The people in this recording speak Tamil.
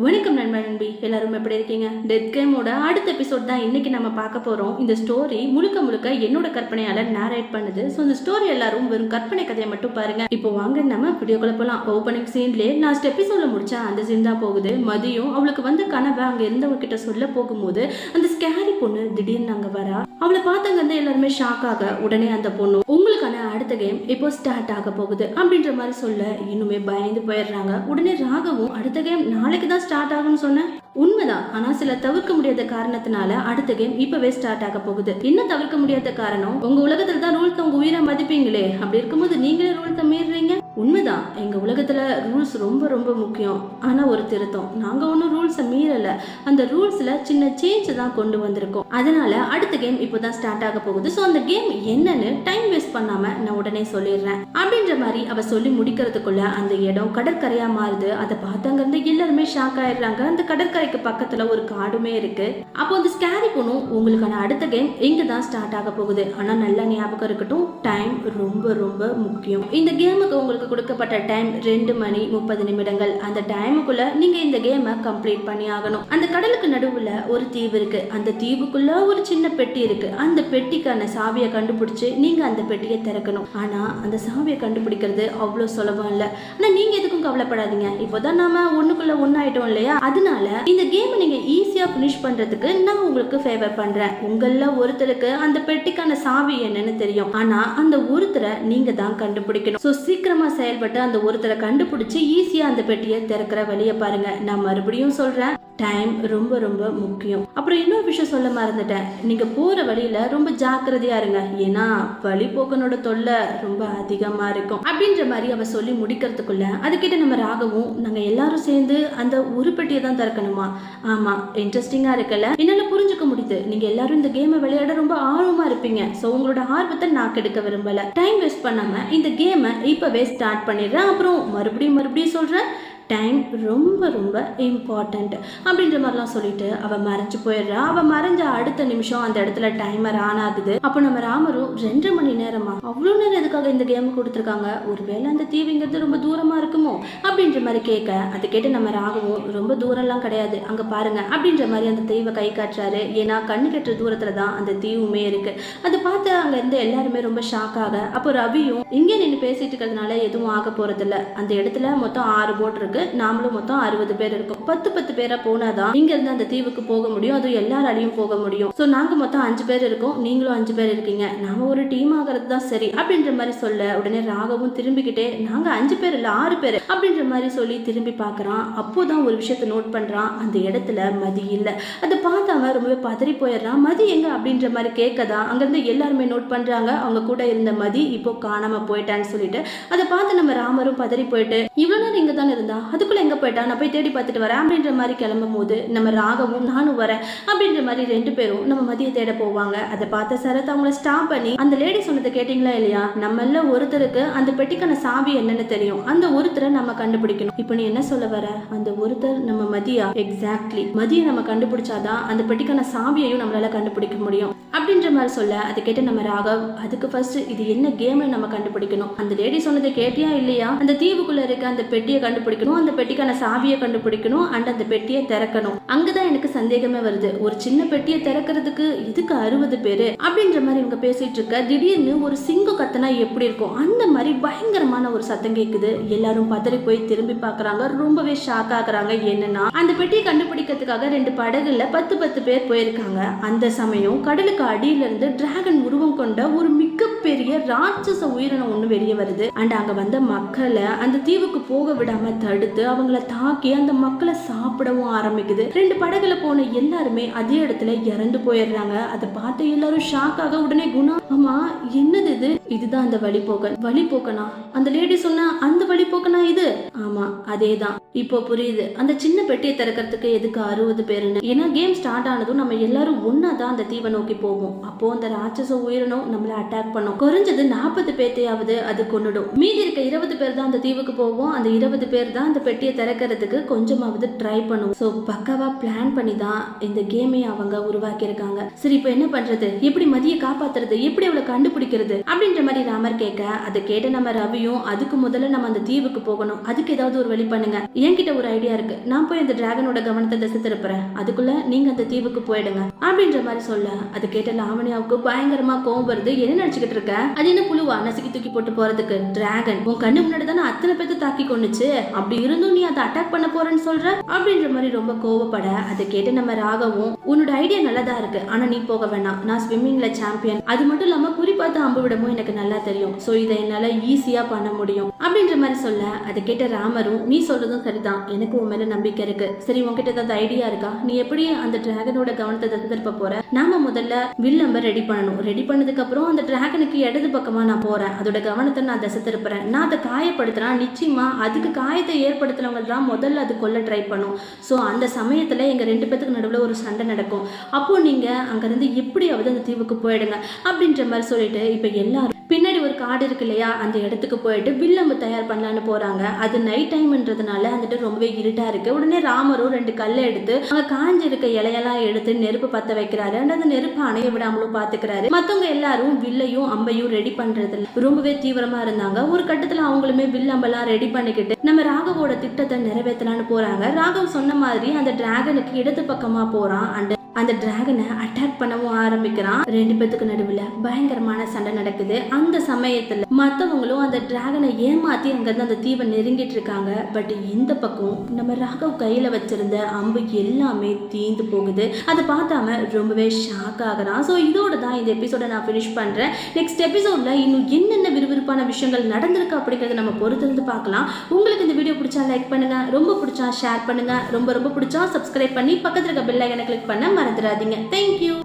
வணக்கம் நண்பா நண்பி எல்லாரும் எப்படி இருக்கீங்க? டெத் கேமோட அடுத்த எபிசோட் தான் இன்னைக்கு நம்ம பார்க்க போறோம். இந்த ஸ்டோரி முழுக்க முழுக்க என்னோட கற்பனையால நேரேட் பண்ணுது. ஸோ இந்த ஸ்டோரி எல்லாரும் வெறும் கற்பனை கதையை மட்டும் பாருங்க. இப்போ வாங்க நம்ம வீடியோக்குள்ள போலாம். ஓப்பனிங் சீன்லேயே லாஸ்ட் எபிசோட முடிச்சா அந்த சீன் தான் போகுது. மதியம் அவளுக்கு வந்த கனவை அங்க இருந்தவங்க கிட்ட சொல்ல போகும்போது அந்த ஸ்கேரி பொண்ணு திடீர்னு அங்க வரா. அவளை பார்த்தவங்க வந்து எல்லாருமே ஷாக் ஆக உடனே அந்த பொண்ணு உங்களுக்கான அடுத்த கேம் இப்போ ஸ்டார்ட் ஆக போகுது. அப்படின்ற மாதிரி சொல்ல இன்னுமே பயந்து போயிடுறாங்க. உடனே ராகவும் அடுத்த கேம் நாளைக்கு தான் ஸ்டார்ட் ஆகும்னு சொன்னேன். உண்மைதான். ஆனா சில தவிர்க்க முடியாத காரணத்தினால அடுத்த கேம் இப்பவே ஸ்டார்ட் ஆக போகுது. என்ன தவிர்க்க முடியாத காரணம்? உங்க உலகத்துல தான் ரூல்ஸ் உங்க உயிரை மதிப்பீங்களே. அப்படி இருக்கும்போது நீங்களே ரூல்ஸை மீறுறீங்க உண்மைதான். எங்க உலகத்துல ரூல்ஸ் ரொம்ப ரொம்ப முக்கியம். ஆனா ஒரு திருத்தம். நாங்க ஒன்றும் ரூல்ஸை மீறல. அந்த ரூல்ஸ்ல சின்ன சேஞ்ச் தான் கொண்டு வந்திருக்கோம். அதனால அடுத்த கேம் இப்போதான் ஸ்டார்ட் ஆக போகுது. ஸோ அந்த கேம் என்னன்னு டைம் வேஸ்ட் பண்ணாம நான் உடனே சொல்லிடுறேன். அப்படின்ற மாதிரி அவ சொல்லி முடிக்கிறதுக்குள்ள அந்த இடம் கடற்கரையா மாறுது. அதை பார்த்தாங்க இருந்து எல்லாருமே ஷாக் ஆயிடுறாங்க. அந்த கடற்கரை கடற்கரைக்கு பக்கத்துல ஒரு காடுமே இருக்கு. அப்போ அந்த ஸ்கேரி பொண்ணும் உங்களுக்கான அடுத்த கேம் இங்க தான் ஸ்டார்ட் ஆக போகுது. ஆனா நல்லா ஞாபகம் இருக்கட்டும் டைம் ரொம்ப ரொம்ப முக்கியம். இந்த கேமுக்கு உங்களுக்கு கொடுக்கப்பட்ட டைம் ரெண்டு மணி முப்பது நிமிடங்கள். அந்த டைமுக்குள்ள நீங்க இந்த கேமை கம்ப்ளீட் பண்ணி ஆகணும். அந்த கடலுக்கு நடுவுல ஒரு தீவு இருக்கு. அந்த தீவுக்குள்ள ஒரு சின்ன பெட்டி இருக்கு. அந்த பெட்டிக்கான சாவியை கண்டுபிடிச்சு நீங்க அந்த பெட்டியை திறக்கணும். ஆனா அந்த சாவியை கண்டுபிடிக்கிறது அவ்வளவு சுலபம் இல்ல. ஆனா நீங்க எதுக்கும் கவலைப்படாதீங்க. இப்போதான் நாம ஒண்ணுக்குள்ள ஒன்னாயிட்டோம் இல்லையா? அதனால இந்த கேமை நீங்க ஈஸியா ஃபினிஷ் பண்றதுக்கு நான் உங்களுக்கு ஃபேவர் பண்றேன். உங்கள ஒருத்தருக்கு அந்த பெட்டிக்கான சாவி என்னன்னு தெரியும். ஆனா அந்த ஒருத்தரை நீங்க தான் கண்டுபிடிக்கணும். ஸோ சீக்கிரமா செயல்பட்டு அந்த ஒருத்தரை கண்டுபிடிச்சு ஈஸியா அந்த பெட்டியை திறக்கிற வழியை பாருங்க. நான் மறுபடியும் சொல்றேன். டைம் ரொம்ப ரொம்ப முக்கியம். அப்புறம் இன்னொரு விஷயம் சொல்ல மறந்துட்டேன். நீங்க போற வழியில ரொம்ப ஜாக்கிரதையா இருங்க. ஏன்னா வழிபோக்கனோட தொல்லை ரொம்ப அதிகமா இருக்கும். அப்படின்ற மாதிரி அவ சொல்லி முடிக்கிறதுக்குள்ள அதுக்கிட்ட நம்ம ராகவும் நாங்க எல்லாரும் சேர்ந்து அந்த உருப்பெட்டியை தான் திறக்கணுமா? ஆமா இன்ட்ரெஸ்டிங்கா இருக்கல. என்னால புரிஞ்சுக்க முடியுது. நீங்க எல்லாரும் இந்த கேமை விளையாட ரொம்ப ஆர்வமா இருப்பீங்க. சோ உங்களோட ஆர்வத்தை நான் கெடுக்க விரும்பல. டைம் வேஸ்ட் பண்ணாம இந்த கேமை இப்பவே ஸ்டார்ட் பண்ணிடுறேன். அப்புறம் மறுபடியும் மறுபடியும் சொல்றேன். டைம் ரொம்ப ரொம்ப இம்பார்ட்டண்ட் அப்படின்ற மாதிரிலாம் சொல்லிட்டு அவள் மறைஞ்சு போயிடுறா. அவள் மறைஞ்ச அடுத்த நிமிஷம் அந்த இடத்துல டைமர் ஆன் ஆகுது. அப்போ நம்ம ராமரும் ரெண்டு மணி நேரமா? அவ்வளோ நேரம் எதுக்காக இந்த கேம் கொடுத்துருக்காங்க? ஒருவேளை அந்த தீவிங்கிறது ரொம்ப தூரமா இருக்குமோ? அப்படின்ற மாதிரி கேட்க அதை கேட்டு நம்ம ராகவும் ரொம்ப தூரம்லாம் கிடையாது. அங்கே பாருங்க. அப்படின்ற மாதிரி அந்த தீவை கை காட்டுறாரு. ஏன்னா கண்ணு கட்டுற தூரத்தில் தான் அந்த தீவுமே இருக்கு. அதை பார்த்து அங்கேருந்து எல்லாருமே ரொம்ப ஷாக் ஆக அப்போ ரவியும் இங்கே நின்று பேசிட்டு இருக்கிறதுனால எதுவும் ஆக போறதில்ல. அந்த இடத்துல மொத்தம் ஆறு போட் இருக்கு. நாமளும் மொத்தம் அறுபது பேர் இருக்கோம். பத்து பத்து பேரா போனாதான் இங்க இருந்து அந்த தீவுக்கு போக முடியும்? அதுவும் எல்லாராலையும் போக முடியும். சோ நாங்க மொத்தம் அஞ்சு பேர் இருக்கோம். நீங்களும் அஞ்சு பேர் இருக்கீங்க. நாம ஒரு டீம் ஆகிறது தான் சரி. அப்படின்ற மாதிரி சொல்ல உடனே ராகவும் திரும்பிக்கிட்டே நாங்க அஞ்சு பேர் இல்ல ஆறு பேர் அப்படின்ற மாதிரி சொல்லி திரும்பி பார்க்கறான். அப்போதான் ஒரு விஷயத்தை நோட் பண்றான். அந்த இடத்துல மதி இல்ல. அதை பார்த்து அவன் ரொம்பவே பதறி போயிடுறான். மதி எங்க? அப்படின்ற மாதிரி கேட்கதான் அங்கிருந்து எல்லாருமே நோட் பண்றாங்க. அவங்க கூட இருந்த மதி இப்போ காணாம போயிட்டான்னு சொல்லிட்டு அதை பார்த்து நம்ம ராமரும் பதறி போயிட்டு இவ்வளவு நேரம் இங்க தானே இருந்தா? அதுக்குள்ள எங்க போயிட்டா? நான் போய் தேடி பார்த்துட்டு வரேன். அப்படின்ற மாதிரி கிளம்பும் போது நம்ம ராகவும் நானும் வரேன். அப்படின்ற மாதிரி ரெண்டு பேரும் நம்ம மதிய தேட போவாங்க. அதை பார்த்த சரத் அவங்கள ஸ்டாப் பண்ணி அந்த லேடி சொன்னதை கேட்டீங்களா இல்லையா? நம்மள ஒருத்தருக்கு அந்த பெட்டிக்கான சாவி என்னன்னு தெரியும். அந்த ஒருத்தரை நம்ம கண்டுபிடிக்கணும். இப்போ நீ என்ன சொல்ல வர? அந்த ஒருத்தர் நம்ம மதியா? எக்ஸாக்ட்லி மதியை நம்ம கண்டுபிடிச்சாதான் அந்த பெட்டிக்கான சாவியையும் நம்மளால கண்டுபிடிக்க முடியும். அப்படின்ற மாதிரி சொல்ல அதை கேட்டு நம்ம ராகவ் அதுக்கு ஃபர்ஸ்ட் இது என்ன கேம்னு நம்ம கண்டுபிடிக்கணும். அந்த லேடி சொன்னதை கேட்டியா இல்லையா? அந்த தீவுக்குள்ள இருக்க அந்த பெட்டியை கண்டுபிடிக்கணும். அந்த பெட்டிக்கான சாவியை கண்டுபிடிக்கணும் அண்ட் அந்த பெட்டியை திறக்கணும். அங்கதான் எனக்கு சந்தேகமே வருது. ஒரு சின்ன பெட்டியை திறக்கிறதுக்கு இதுக்கு அறுபது பேரு அப்படின்ற மாதிரி இவங்க பேசிட்டு இருக்க திடீர்னு ஒரு சிங்கம் கத்தனா எப்படி இருக்கும்? அந்த மாதிரி பயங்கரமான ஒரு சத்தம் கேக்குது. எல்லாரும் பதறி போய் திரும்பி பாக்குறாங்க. ரொம்பவே ஷாக் ஆகுறாங்க. என்னன்னா அந்த பெட்டியை கண்டுபிடிக்கிறதுக்காக ரெண்டு படகுல பத்து பத்து பேர் போயிருக்காங்க. அந்த சமயம் கடலுக்கு அடியில இருந்து டிராகன் உருவம் கொண்ட ஒரு மிகப்பெரிய ராட்சச உயிரினம் ஒண்ணு வெளியே வருது. அண்ட் அங்க வந்த மக்களை அந்த தீவுக்கு போக விடாம எடுத்து அவங்கள தாக்கி அந்த மக்களை சாப்பிடவும் ஆரம்பிக்குது. ரெண்டு படகுல போன எல்லாருமே அதே இடத்துல இறந்து போயிடுறாங்க. அதை பார்த்து எல்லாரும் ஷாக்காக உடனே குணா ஆமா என்னது இது? இதுதான் அந்த வழிபோக்கன் வழிபோக்கனா அந்த லேடி சொன்னா அந்த வழிபோக்கனா இது? ஆமா அதேதான். இப்போ புரியுது. அந்த சின்ன பெட்டியை திறக்கிறதுக்கு எதுக்கு அறுபது பேருன்னு ஏன்னா கேம் ஸ்டார்ட் ஆனதும் நம்ம எல்லாரும் ஒன்னா தான் அந்த தீவை நோக்கி போவோம் அப்போ அந்த ராட்சச உயிரினம் நம்மள அட்டாக் பண்ணும். குறைஞ்சது நாற்பது பேர்த்தையாவது அது கொன்னுடும். மீதி இருக்க இருபது பேர் தான் அந்த தீவுக்கு போவோம். அந்த இருபது பேர் தான் அந்த பெட்டியை திறக்கிறதுக்கு கொஞ்சமாவது ட்ரை பண்ணும் ஸோ பக்காவா பிளான் பண்ணி தான் இந்த கேமை அவங்க உருவாக்கியிருக்காங்க. சரி இப்போ என்ன பண்றது? எப்படி மதியை காப்பாத்துறது? எப்படி அவளை கண்டுபிடிக்கிறது? அப்படின்ற மாதிரி ராமர் கேட்க அதை கேட்ட நம்ம ரவியும் அதுக்கு முதல்ல நம்ம அந்த தீவுக்கு போகணும். அதுக்கு ஏதாவது ஒரு வழி பண்ணுங்க. என்கிட்ட ஒரு ஐடியா இருக்கு. நான் போய் அந்த டிராகனோட கவனத்தை திசை திருப்புறேன். அதுக்குள்ள நீங்க அந்த தீவுக்கு போயிடுங்க. அப்படின்ற மாதிரி சொல்ல அது கேட்ட லாவணியாவுக்கு பயங்கரமா கோவம் வருது. என்ன நினைச்சுக்கிட்டு இருக்க? அது என்ன புழுவா? நசுக்கி தூக்கி போட்டு போறதுக்கு டிராகன் உன் கண்ணு முன்னாடி தானே அத்தனை பேர்த்து தாக்கி கொண்டுச்சு அப்படி இருந்தும் நீ அதை அட்டாக் பண்ண போறேன்னு சொல்ற? அப்படின்ற மாதிரி ரொம்ப கோவப்பட அதை கேட்டு நம்ம ராகவும் உன்னோட ஐடியா நல்லதா இருக்கு. ஆனா நீ போக வேணாம். நான் ஸ்விம்மிங்ல சாம்பியன் அது மட்டும் இல்லாம குறி பார்த்து அம்பு விடமும் எனக்கு நல்லா தெரியும். சோ இதை என்னால ஈஸியா பண்ண முடியும். அப்படின்ற மாதிரி சொல்ல அதை கேட்ட ராமரும் நீ சொல்றதும் சரிதான். எனக்கு உன் மேல நம்பிக்கை இருக்கு. சரி உன்கிட்ட ஏதாவது ஐடியா இருக்கா? நீ எப்படி அந்த டிராகனோட கவனத்தை தத்து போற? நாம முதல்ல வில்லம்ப ரெடி பண்ணணும். ரெடி பண்ணதுக்கு அப்புறம் அந்த டிராகனுக்கு இடது பக்கமா நான் போறேன். அதோட கவனத்தை நான் திசை திருப்புறேன். நான் அதை காயப்படுத்துறேன். நிச்சயமா அதுக்கு காயத்தை ஏற்படுத்தினவங்க தான் முதல்ல அது கொல்ல ட்ரை பண்ணும். ஸோ அந்த சமயத்தில் எங்க ரெண்டு பேத்துக்கு நடுவில் ஒரு சண்டை நடக்கும். அப்போ நீங்க அங்கேருந்து எப்படியாவது அந்த தீவுக்கு போயிடுங்க. அப்படின்ற மாதிரி சொல்லிட்டு இப்போ எல்லாரும் பின்னாடி ஒரு காடு இருக்கு இல்லையா அந்த இடத்துக்கு போயிட்டு வில்லம்பு தயார் பண்ணலான்னு போறாங்க. அது நைட் டைம்ன்றதுனால வந்துட்டு ரொம்பவே இருட்டா இருக்கு. உடனே ராமரும் ரெண்டு கல்லை எடுத்து அங்க காஞ்சி இருக்க இலையெல்லாம் எடுத்து நெருப்பு பத்த வைக்கிறாரு. அண்ட் அந்த நெருப்பு அணைய விடாமலும் பாத்துக்கிறாரு. மத்தவங்க எல்லாரும் வில்லையும் அம்பையும் ரெடி பண்றதுல ரொம்பவே தீவிரமா இருந்தாங்க. ஒரு கட்டத்துல அவங்களுமே வில் அம்பெல்லாம் ரெடி பண்ணிக்கிட்டு நம்ம ராகவோட திட்டத்தை நிறைவேற்றலான்னு போறாங்க. ராகவ் சொன்ன மாதிரி அந்த டிராகனுக்கு இடது பக்கமா போறான். அண்ட் அந்த டிராகனை அட்டாக் பண்ணவும் ஆரம்பிக்கிறான். ரெண்டு பேத்துக்கு நடுவில் பயங்கரமான சண்டை நடக்குது. அந்த சமயத்தில் மற்றவங்களும் அந்த டிராகனை ஏமாத்தி அங்கேருந்து அந்த தீவை நெருங்கிட்டு இருக்காங்க. பட் இந்த பக்கம் நம்ம ராகவ் கையில் வச்சிருந்த அம்பு எல்லாமே தீந்து போகுது. அதை பார்த்தாம ரொம்பவே ஷாக் ஆகுறான். ஸோ இதோட தான் இந்த எபிசோட நான் ஃபினிஷ் பண்ணுறேன் நெக்ஸ்ட் எபிசோட்ல இன்னும் என்னென்ன விறுவிறுப்பான விஷயங்கள் நடந்திருக்கு அப்படிங்கிறத நம்ம பொறுத்திருந்து பார்க்கலாம். உங்களுக்கு இந்த வீடியோ பிடிச்சா லைக் பண்ணுங்க. ரொம்ப பிடிச்சா ஷேர் பண்ணுங்க. ரொம்ப ரொம்ப பிடிச்சா சப்ஸ்கிரைப் பண்ணி பக்கத்தில் இருக்க பெல் ஐக்கனை கிளிக் பண்ண மறந்துடாதீங்க தேங்க்யூ